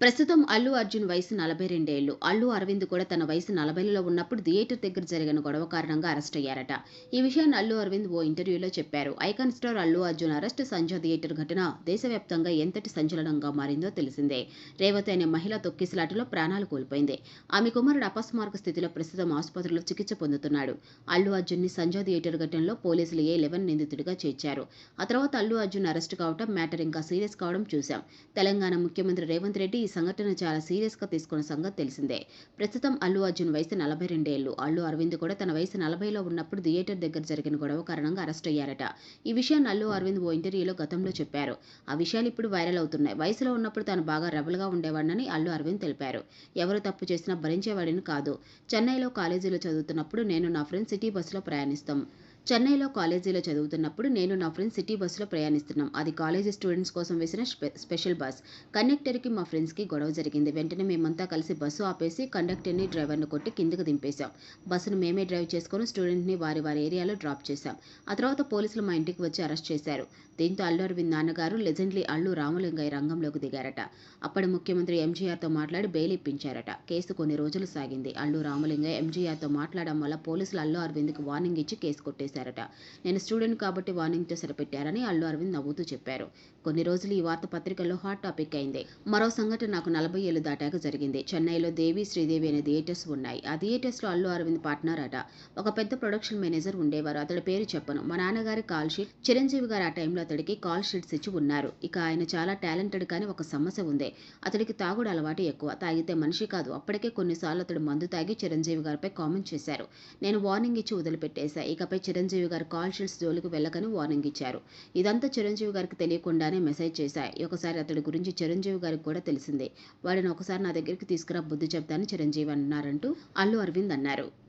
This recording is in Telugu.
ప్రస్తుతం అల్లు అర్జున్ వయసు నలభై రెండేళ్ళు. అల్లు అరవింద్ కూడా తన వయసు నలభైలలో ఉన్నప్పుడు థియేటర్ దగ్గర జరిగిన గొడవ కారణంగా అరెస్ట్ అయ్యారట. ఈ విషయాన్ని అల్లు అరవింద్ ఓ ఇంటర్వ్యూలో చెప్పారు. Icon star Allu Arjun arrest Sanjay theatre ఘటన దేశవ్యాప్తంగా ఎంతటి సంచలనంగా మారిందో తెలిసిందే. రేవతి అనే మహిళ తొక్కిసలాటలో ప్రాణాలు కోల్పోయింది. ఆమె కుమారుడు అపస్మారక స్థితిలో ప్రస్తుతం ఆసుపత్రిలో చికిత్స పొందుతున్నాడు. అల్లు అర్జున్ని సంజయ్ థియేటర్ ఘటనలో పోలీసులు ఏ లెవెన్ నిందితుడిగా చేర్చారు. ఆ తర్వాత అల్లు అర్జున్ అరెస్ట్ కావడం మ్యాటర్ ఇంకా సీరియస్ కావడం చూశాం. తెలంగాణ ముఖ్యమంత్రి రేవంత్ రెడ్డి ఈ సంఘటన చాలా సీరియస్గా తీసుకున్న సంగతి తెలిసిందే. ప్రస్తుతం అల్లు అర్జున్ వయసు నలభై రెండేళ్ళు అల్లు అరవింద్ కూడా తన వయసు నలభైలో ఉన్నప్పుడు థియేటర్ దగ్గర జరిగిన గొడవ కారణంగా అరెస్ట్ అయ్యారట. ఈ విషయాన్ని అల్లు అరవింద్ ఓ ఇంటర్వ్యూలో గతంలో చెప్పారు. ఆ విషయాలు ఇప్పుడు వైరల్ అవుతున్నాయి. వయసులో ఉన్నప్పుడు తాను బాగా రెబల్గా ఉండేవాడినని అల్లు అరవింద్ తెలిపారు. ఎవరు తప్పు చేసినా భరించేవాడిని కాదు. చెన్నైలో కాలేజీలో చదువుతున్నప్పుడు నేను నా ఫ్రెండ్ సిటీ బస్సులో ప్రయాణిస్తాం. చెన్నైలో కాలేజీలో చదువుతున్నప్పుడు నేను నా ఫ్రెండ్స్ సిటీ బస్సులో ప్రయాణిస్తున్నాం. అది కాలేజీ స్టూడెంట్స్ కోసం వేసిన స్పె- స్పెషల్ బస్. కండక్టర్కి మా ఫ్రెండ్స్కి గొడవ జరిగింది. వెంటనే మేమంతా కలిసి బస్సు ఆపేసి కండక్టర్ని డ్రైవర్ను కొట్టి కిందకు దింపేశాం. బస్సును మేమే డ్రైవ్ చేసుకొని స్టూడెంట్ని వారి వారి ఏరియాలో డ్రాప్ చేశాం. ఆ తర్వాత పోలీసులు మా ఇంటికి వచ్చి అరెస్ట్ చేశారు. దీంతో అల్లు అరవింద్ నాన్నగారు లెజెండ్లీ అల్లు రామలింగయ్య రంగంలోకి దిగారట. అప్పటి ముఖ్యమంత్రి ఎంజీఆర్తో మాట్లాడి బెయిల్ ఇప్పించారట. కేసు కొన్ని రోజులు సాగింది. అల్లు రామలింగయ్య ఎంజీఆర్తో మాట్లాడడం వల్ల పోలీసులు అల్లు అరవింద్కి వార్నింగ్ ఇచ్చి కేసు చేశారట. నేను స్టూడెంట్ కాబట్టి వార్నింగ్తో సరిపెట్టారని అల్లు అరవింద్ నవ్వుతూ చెప్పారు. కొన్ని రోజులు ఈ వార్త పత్రికల్లో హాట్ టాపిక్ అయింది. మరో సంఘటన నాకు నలభై ఏళ్ళు దాటాక జరిగింది. చెన్నైలో దేవి శ్రీదేవి అనే థియేటర్స్ ఉన్నాయి. ఆ థియేటర్స్లో అల్లు అరవింద్ పార్ట్నర్ అట. ఒక పెద్ద ప్రొడక్షన్ మేనేజర్ ఉండేవారు. అతడి పేరు చెప్పను. మా నాన్నగారి కాల్ షీట్ చిరంజీవి గారు ఆ టైంలో అతడికి కాల్ షీట్స్ ఇచ్చి ఉన్నారు. ఇక ఆయన చాలా టాలెంటెడ్ కానీ ఒక సమస్య ఉంది. అతడికి తాగుడు అలవాటు ఎక్కువ. తాగితే మనిషి కాదు. అప్పటికే కొన్నిసార్లు అతడు మందు తాగి చిరంజీవి గారిపై కామెంట్ చేశారు. నేను వార్నింగ్ ఇచ్చి వదిలిపెట్టేశా. ఇకపై చిరంజీవి గారు కాల్ షీట్స్ జోలికి వెళ్ళకని వార్నింగ్ ఇచ్చారు. ఇదంతా చిరంజీవి గారికి తెలియకుండానే మెసేజ్ చేశాయి. ఒకసారి అతడి గురించి చిరంజీవి గారికి కూడా తెలిసిందే. వాడిని ఒకసారి నా దగ్గరికి తీసుకురా బుద్ధి చెప్తాను చిరంజీవి అన్నారంటూ అల్లు అరవింద్ అన్నారు.